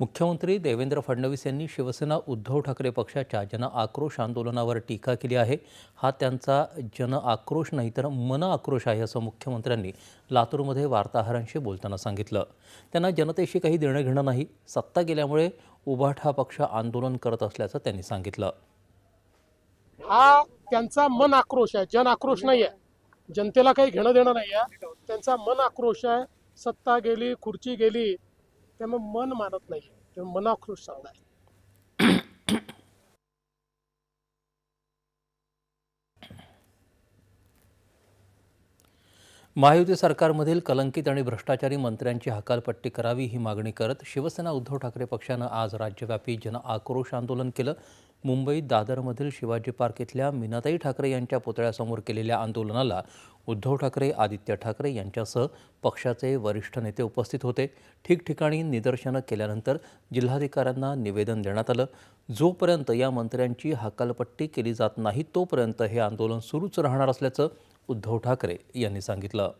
मुख्यमंत्री देवेंद्र फडणवीस यांनी शिवसेना उद्धव ठाकरे पक्षाच्या जन आक्रोश आंदोलनावर टीका केली आहे. हा त्यांचा जन आक्रोश नाही तर मन आक्रोश आहे असं मुख्यमंत्र्यांनी लातूरमध्ये वार्ताहरांशी बोलताना सांगितलं. त्यांना जनतेशी काही देणं घेणं नाही सत्ता गेल्यामुळे उभाठा पक्ष आंदोलन करत असल्याचं त्यांनी सांगितलं. हा त्यांचा मन आक्रोश आहे जन आक्रोश नाही आहे जनतेला काही घेणं देणं नाही आहे त्यांचा मन आक्रोश आहे. सत्ता गेली खुर्ची गेली त्यामुळे मन मानत नाही. त्यामुळे मन चांगला आहे महायुती सरकारमधील कलंकित आणि भ्रष्टाचारी मंत्र्यांची हकालपट्टी करावी ही मागणी करत शिवसेना उद्धव ठाकरे पक्षानं आज राज्यव्यापी जन आक्रोश आंदोलन केलं. मुंबईत दादरमधील शिवाजी पार्क इथल्या मीनाताई ठाकरे यांच्या पुतळ्यासमोर केलेल्या आंदोलनाला उद्धव ठाकरे आदित्य ठाकरे यांच्यासह पक्षाचे वरिष्ठ नेते उपस्थित होते. ठिकठिकाणी निदर्शनं केल्यानंतर जिल्हाधिकाऱ्यांना निवेदन देण्यात आलं. जोपर्यंत या मंत्र्यांची हकालपट्टी केली जात नाही तोपर्यंत हे आंदोलन सुरूच राहणार असल्याचं उद्धव ठाकरे यांनी सांगितलं.